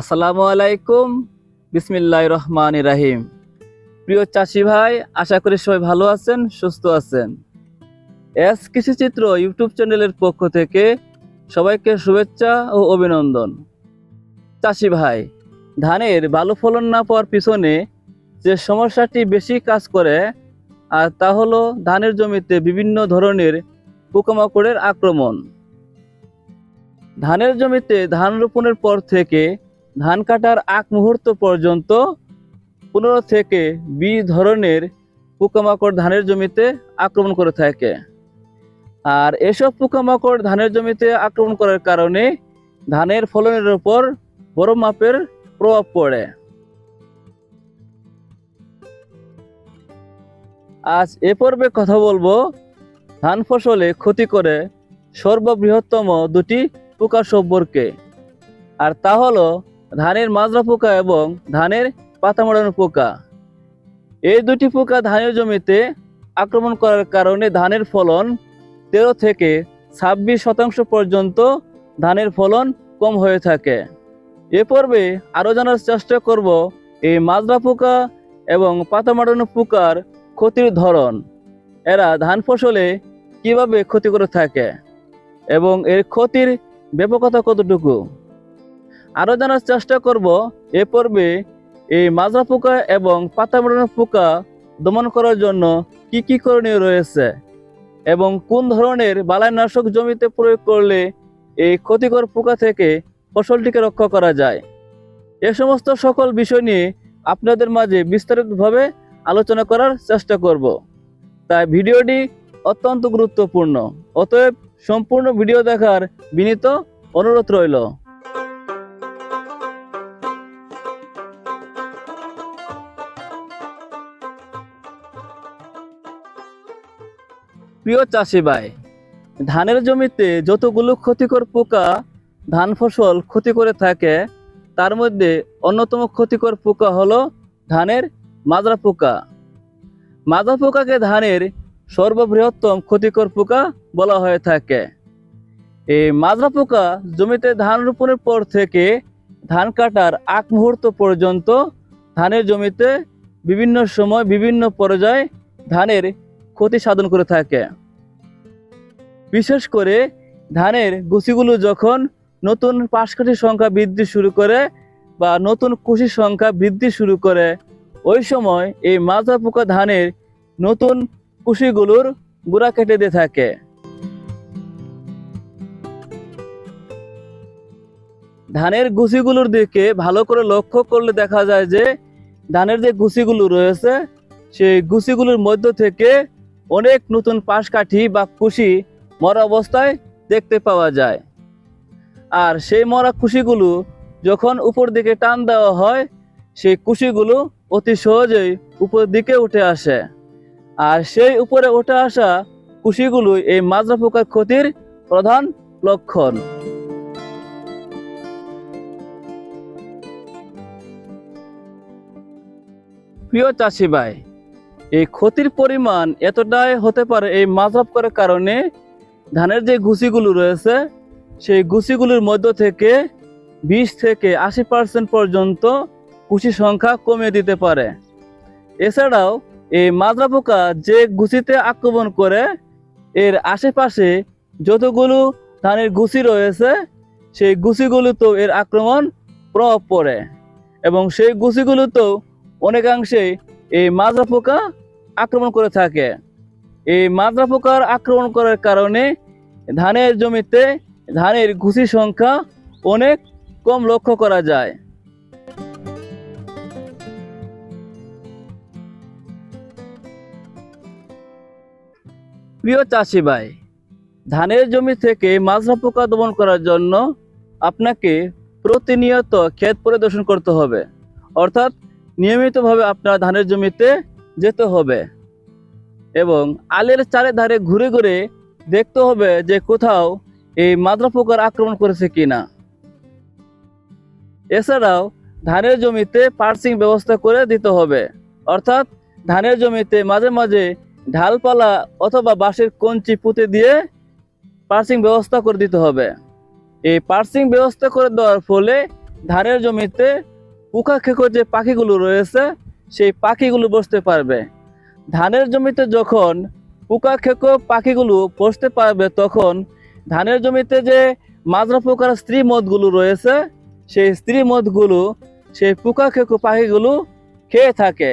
আসসালামু আলাইকুম। বিসমিল্লাহ রহমান রাহিম। প্রিয় চাষি ভাই, আশা করি সবাই ভালো আছেন, সুস্থ আছেন। এস কৃষিচিত্র ইউটিউব চ্যানেলের পক্ষ থেকে সবাইকে শুভেচ্ছা ও অভিনন্দন। চাষি ভাই, ধানের ভালো ফলন না পাওয়ার পিছনে যে সমস্যাটি বেশি কাজ করে, আর তা হলো ধানের জমিতে বিভিন্ন ধরনের পোকামাকড়ের আক্রমণ। ধানের জমিতে ধান রোপণের পর থেকে ধান কাটার আগ মুহূর্ত পর্যন্ত পনেরো থেকে বিশ ধরনের পোকামাকড় ধানের জমিতে আক্রমণ করে থাকে। আর এসব পোকামাকড় ধানের জমিতে আক্রমণ করার কারণে ধানের ফলনের উপর বড় মাপের প্রভাব পড়ে। আজ এ পর্বে কথা বলব ধান ফসলে ক্ষতি করে সর্ববৃহত্তম দুটি পোকা সম্পর্কে। আর তা হলো ধানের মাজরা পোকা এবং ধানের পাতা মোড়ানো পোকা। এই দুটি পোকা ধানের জমিতে আক্রমণ করার কারণে ধানের ফলন তেরো থেকে ছাব্বিশ শতাংশ পর্যন্ত ধানের ফলন কম হয়ে থাকে। এ পর্বে আরও জানার চেষ্টা করব এই মাজরা পোকা এবং পাতা মারানো পোকার ক্ষতির ধরন। এরা ধান ফসলে কীভাবে ক্ষতি করে থাকে এবং এর ক্ষতির ব্যাপকতা কতটুকু? আরও জানার চেষ্টা করব, এ পর্বে এই মাজরা পোকা এবং পাতা মোড়ানো পোকা দমন করার জন্য কি কি করণীয় রয়েছে? এবং কোন ধরনের বালাইনাশক জমিতে প্রয়োগ করলে এই ক্ষতিকর পোকা থেকে ফসলটিকে রক্ষা করা যায়? এ সমস্ত সকল বিষয় নিয়ে আপনাদের মাঝে বিস্তারিতভাবে আলোচনা করার চেষ্টা করব। তাই ভিডিওটি অত্যন্ত গুরুত্বপূর্ণ। অতএব সম্পূর্ণ ভিডিও দেখার বিনীত অনুরোধ রইল। প্রিয় চাষি ভাই, ধানের জমিতে যতগুলো ক্ষতিকর পোকা ধান ফসল ক্ষতি করে থাকে, তার মধ্যে অন্যতম ক্ষতিকর পোকা হলো ধানের মাজরা পোকা। মাজরা পোকাকে ধানের সর্ববৃহত্তম ক্ষতিকর পোকা বলা হয়ে থাকে। এই মাজরা পোকা জমিতে ধান রোপণের পর থেকে ধান কাটার আগ মুহূর্ত পর্যন্ত ধানের জমিতে বিভিন্ন সময় বিভিন্ন পর্যায়ে ধানের ক্ষতি সাধন করে থাকে। বিশেষ করে ধানের গুছিগুলো যখন নতুন পাশকাঠির সংখ্যা বৃদ্ধি শুরু করে বা নতুন কুশির সংখ্যা বৃদ্ধি শুরু করে, ওই সময় এই মাজা পোকা ধানের নতুন কুশিগুলোর গুড়া কেটে দিয়ে থাকে। ধানের গুছিগুলোর দিকে ভালো করে লক্ষ্য করলে দেখা যায় যে, ধানের যে গুছিগুলো রয়েছে, সেই গুছিগুলোর মধ্য থেকে অনেক নতুন পাশকাঠি বা কুশি মরা অবস্থায় দেখতে পাওয়া যায়। আর সেই মরা কুশিগুলো যখন উপর দিকে টান দেওয়া হয়, সেই কুশিগুলো অতি সহজেই উপর দিকে উঠে আসে। আর সেই উপরে উঠে আসা কুশিগুলোই এই মাজরা পোকার ক্ষতির প্রধান লক্ষণ। প্রিয় চাষি ভাই এই ক্ষতির পরিমাণ এতটাই হতে পারে এই মাঝাব করার কারণে ধানের যে গুছিগুলো রয়েছে, সেই গুছিগুলোর মধ্য থেকে বিশ থেকে আশি পার্সেন্ট পর্যন্ত কুশি সংখ্যা কমিয়ে দিতে পারে। এছাড়াও এই মাজরা পোকা যে গুছিতে আক্রমণ করে, এর আশেপাশে যতগুলো ধানের গুছি রয়েছে, সেই গুছিগুলোতেও এর আক্রমণ প্রভাব পড়ে। এবং সেই গুছিগুলোতেও অনেকাংশেই এই মাজরা পোকা আক্রমণ করে থাকে। এই মাজরা পোকার আক্রমণ করার কারণে ধানের জমিতে ধানের ঘুষি সংখ্যা অনেক কম লক্ষ্য করা যায়। প্রিয় চাষি ভাই, ধানের জমি থেকে মাজরা পোকা দমন করার জন্য আপনাকে প্রতিনিয়ত ক্ষেত পরিদর্শন করতে হবে। অর্থাৎ নিয়মিতভাবে আপনার ধানের জমিতে যেতে হবে। এবং আলের চারিধারে ঘুরে ঘুরে দেখতে হবে যে কোথাও এই মাদ্রা পোকার আক্রমণ করেছে কিনা। এছাড়াও ধানের জমিতে পার্সিং ব্যবস্থা করে দিতে হবে। অর্থাৎ ধানের জমিতে মাঝে মাঝে ঢালপালা অথবা বাঁশের কঞ্চি পুঁতে দিয়ে পার্সিং ব্যবস্থা করে দিতে হবে। এই পার্সিং ব্যবস্থা করে দেওয়ার ফলে ধানের জমিতে পোকা খেকো যে পাখিগুলো রয়েছে, সেই পাখিগুলো বসতে পারবে। ধানের জমিতে যখন পোকা খেকো পাখিগুলো বসতে পারবে, তখন ধানের জমিতে যে মাজরা পোকার স্ত্রী মদগুলো রয়েছে, সেই স্ত্রী মদগুলো, সেই পোকা খেকো পাখিগুলো খেয়ে থাকে।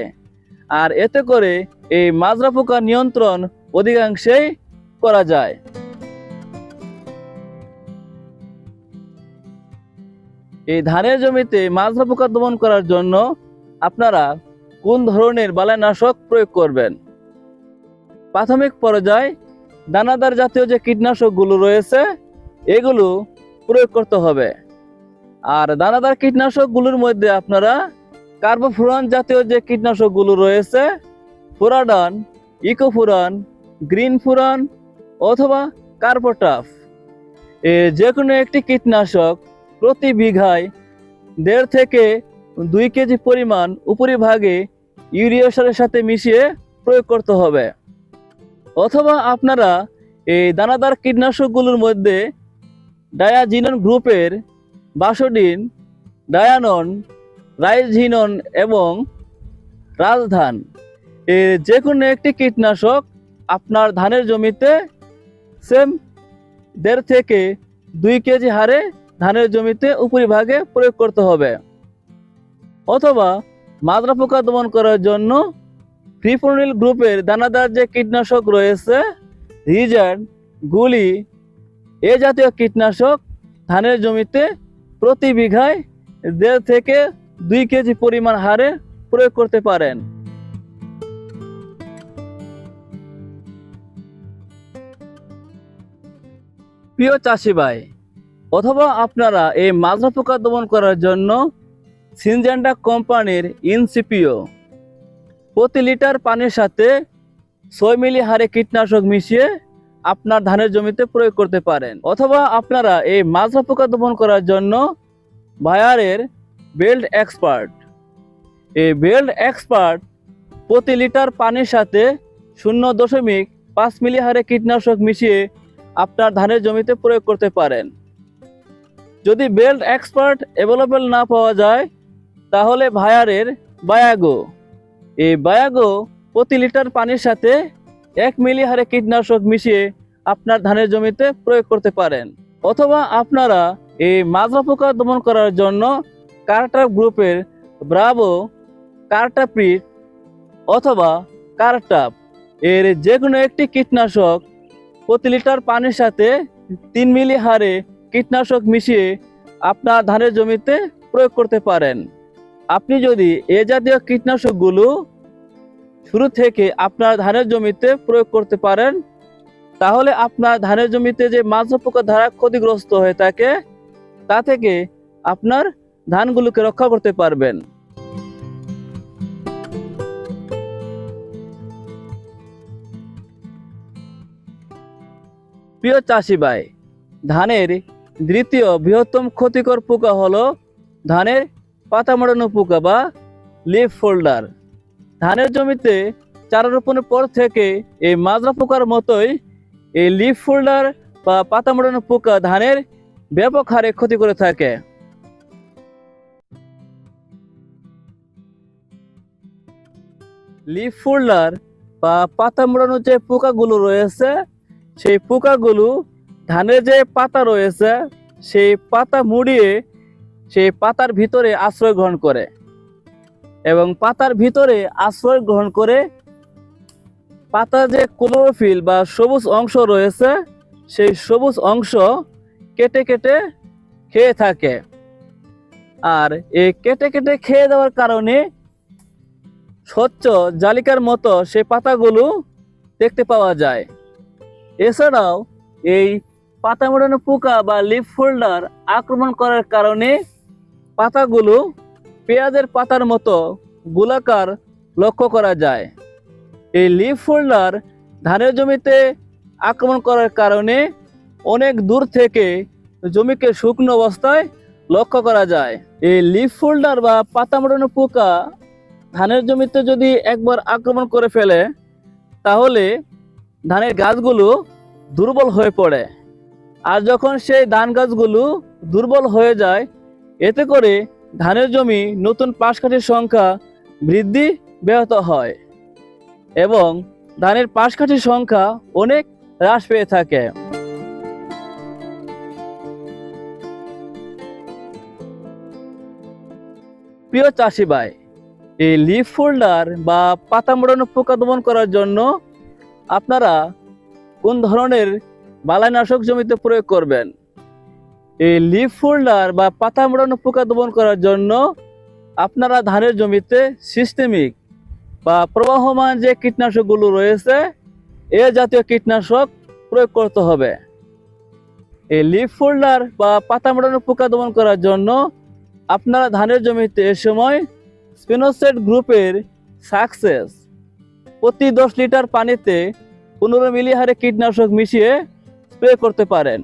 আর এতে করে এই মাজরা পোকা নিয়ন্ত্রণ অধিকাংশেই করা যায়। এই ধানের জমিতে মাজরা পোকা দমন করার জন্য আপনারা কোন ধরনের বালাইনাশক প্রয়োগ করবেন? প্রাথমিক পর্যায়ে দানাদার জাতীয় যে কীটনাশকগুলো রয়েছে, এগুলো প্রয়োগ করতে হবে। আর দানাদার কীটনাশকগুলোর মধ্যে আপনারা কার্বোফুরান জাতীয় যে কীটনাশকগুলো রয়েছে, ফুরাডান, ইকোফুরান, গ্রিন ফুরান অথবা কার্বোটাফ, এ যে কোনো একটি কীটনাশক প্রতি বিঘায় দেড় থেকে দুই কেজি পরিমাণ উপরিভাগে ইউরিয়া সারের সাথে মিশিয়ে প্রয়োগ করতে হবে। অথবা আপনারা এই দানাদার কীটনাশকগুলোর মধ্যে ডায়াজিনন গ্রুপের বাসোডিন, ডায়ানন, রাইজিনন এবং রাজধান, এ যে কোনো একটি কীটনাশক আপনার ধানের জমিতে সেম দেড় থেকে দুই কেজি হারে ধানের জমিতে উপরিভাগে প্রয়োগ করতে হবে। অথবা মাজরা পোকা দমন করার জন্য ফ্রিফোনিল গ্রুপের দানাদার যে কীটনাশক রয়েছে রিজার্ড গুলি, এ জাতীয় কীটনাশক ধানের জমিতে প্রতি বিঘায় দেড় থেকে দুই কেজি পরিমাণ হারে প্রয়োগ করতে পারেন। প্রিয় চাষি ভাই অথবা আপনারা এই মাজরা পোকা দমন করার জন্য সিনজেন্ডা কোম্পানির ইনসিপিও। প্রতি লিটার পানির সাথে ছয় মিলি হারে কীটনাশক মিশিয়ে আপনার ধানের জমিতে প্রয়োগ করতে পারেন। অথবা আপনারা এই মাজরা পোকা দমন করার জন্য বায়ারের বেল্ট এক্সপার্ট। এই বেল্ট এক্সপার্ট প্রতি লিটার পানির সাথে শূন্য দশমিক পাঁচ মিলি হারে কীটনাশক মিশিয়ে আপনার ধানের জমিতে প্রয়োগ করতে পারেন। যদি বেল্ট এক্সপার্ট অ্যাভেলেবেল না পাওয়া যায়, তাহলে ভায়ারের বায়াগো। এই বায়াগো প্রতি লিটার পানির সাথে এক মিলি হারে কীটনাশক মিশিয়ে আপনার ধানের জমিতে প্রয়োগ করতে পারেন। অথবা আপনারা এই মাজরা পোকা দমন করার জন্য কার্টা গ্রুপের ব্রাভো কার্টাপ্রিট অথবা কার্টাপ এর যে কোনো একটি কীটনাশক প্রতি লিটার পানির সাথে তিন মিলি হারে কীটনাশক মিশিয়ে আপনার ধানের জমিতে প্রয়োগ করতে পারেন। আপনি যদি এ জাতীয় কীটনাশকগুলো শুরু থেকে আপনার ধানের জমিতে প্রয়োগ করতে পারেন, তাহলে আপনার ধানের জমিতে যে মাঝ পোকা ধারা ক্ষতিগ্রস্ত হয়ে থাকে, তা থেকে আপনার ধানগুলোকে রক্ষা করতে পারবেন। প্রিয় চাষি ভাই, ধানের দ্বিতীয় বৃহত্তম ক্ষতিকর পোকা হলো ধানের পাতা মোড়ানো পোকা বা লিফ ফোল্ডার। ধানের জমিতে চারা রোপণের পর থেকে এই মাজরা পোকার মতোই এই লিফ ফোল্ডার বা পাতা মোড়ানো পোকা ধানের ব্যাপক হারে ক্ষতি করে থাকে। লিফ ফোল্ডার বা পাতা মোড়ানো যে পোকাগুলো রয়েছে, সেই পোকাগুলো ধানের যে পাতা রয়েছে, সেই পাতা মুড়িয়ে সেই পাতার ভিতরে আশ্রয় গ্রহণ করে। এবং পাতার ভিতরে আশ্রয় গ্রহণ করে পাতার যে ক্লোরোফিল বা সবুজ অংশ রয়েছে, সেই সবুজ অংশ কেটে কেটে খেয়ে থাকে। আর এই কেটে কেটে খেয়ে দেওয়ার কারণে স্বচ্ছ জালিকার মতো সেই পাতাগুলো দেখতে পাওয়া যায়। এছাড়াও এই পাতা মোড়ানো পোকা বা লিফ ফোল্ডার আক্রমণ করার কারণে পাতাগুলো পেঁয়াজের পাতার মতো গোলাকার লক্ষ্য করা যায়। এই লিফ ফোল্ডার ধানের জমিতে আক্রমণ করার কারণে অনেক দূর থেকে জমিকে শুকনো অবস্থায় লক্ষ্য করা যায়। এই লিফ ফোল্ডার বা পাতা মোড়ানো পোকা ধানের জমিতে যদি একবার আক্রমণ করে ফেলে, তাহলে ধানের গাছগুলো দুর্বল হয়ে পড়ে। আর যখন সেই ধান গাছগুলো দুর্বল হয়ে যায়, এতে করে ধানের জমি নতুন পাশকাঠির সংখ্যা বৃদ্ধি ব্যাহত হয় এবং ধানের পাশকাঠির সংখ্যা অনেক হ্রাস পেয়ে থাকে। প্রিয় চাষি ভাই, এই লিফ ফোল্ডার বা পাতা মোড়ানো পোকা দমন করার জন্য আপনারা কোন ধরনের বালাইনাশক জমিতে প্রয়োগ করবেন। এই লিফ ফোল্ডার বা পাতা মোড়ানো পোকা দমন করার জন্য আপনারা ধানের জমিতে সিস্টেমিক বা প্রবাহমান যে কীটনাশকগুলো রয়েছে, এ জাতীয় কীটনাশক প্রয়োগ করতে হবে। এই লিফ ফোল্ডার বা পাতা মোড়ানো পোকা দমন করার জন্য আপনারা ধানের জমিতে এ সময় স্পিনোসেট গ্রুপের সাকসেস প্রতি দশ লিটার পানিতে পনেরো মিলি হারে কীটনাশক মিশিয়ে স্প্রে করতে পারেন।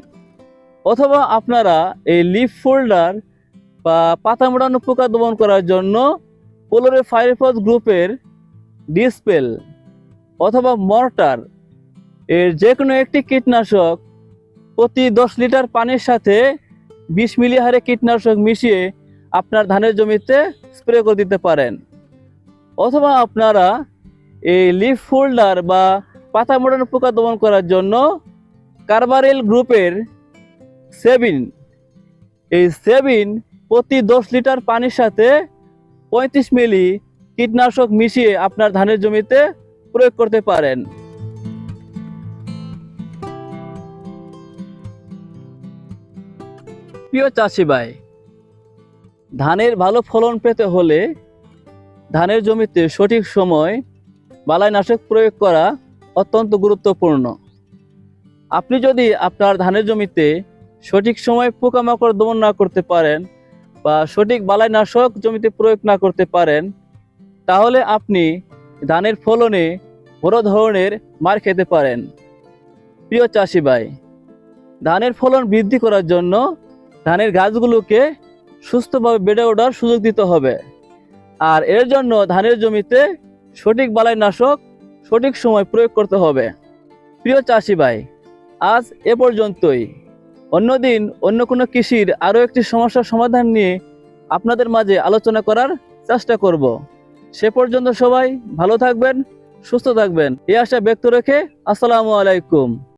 অথবা আপনারা এই লিফ ফোল্ডার বা পাতা মোড়ানো পোকা দমন করার জন্য পোলোরে ফায়ারফজ গ্রুপের ডিসপেল অথবা মর্টার এর যে কোনো একটি কীটনাশক প্রতি দশ লিটার পানির সাথে বিশ মিলি হারে কীটনাশক মিশিয়ে আপনার ধানের জমিতে স্প্রে করে দিতে পারেন। অথবা আপনারা এই লিফ ফোল্ডার বা পাতা মোড়ানো পোকা দমন করার জন্য কার্বারেল গ্রুপের সেভিন। এই সেভিন প্রতি দশ লিটার পানির সাথে পঁয়ত্রিশ মিলি কীটনাশক মিশিয়ে আপনার ধানের জমিতে প্রয়োগ করতে পারেন। প্রিয় চাষি ভাই, ধানের ভালো ফলন পেতে হলে ধানের জমিতে সঠিক সময় বালাইনাশক প্রয়োগ করা অত্যন্ত গুরুত্বপূর্ণ। আপনি যদি আপনার ধানের জমিতে সঠিক সময় পোকামাকড় দমন না করতে পারেন বা সঠিক বালাইনাশক জমিতে প্রয়োগ না করতে পারেন, তাহলে আপনি ধানের ফলনে বড় ধরনের মার খেতে পারেন। প্রিয় চাষি ভাই, ধানের ফলন বৃদ্ধি করার জন্য ধানের গাছগুলোকে সুস্থভাবে বেড়ে ওঠার সুযোগ দিতে হবে। আর এর জন্য ধানের জমিতে সঠিক বালাইনাশক সঠিক সময় প্রয়োগ করতে হবে। প্রিয় চাষি ভাই আজ এ পর্যন্তই। অন্যদিন অন্য কোনো কৃষির আরও একটি সমস্যার সমাধান নিয়ে আপনাদের মাঝে আলোচনা করার চেষ্টা করব। সে পর্যন্ত সবাই ভালো থাকবেন, সুস্থ থাকবেন। এই আশা ব্যক্ত রেখে আসসালামু আলাইকুম।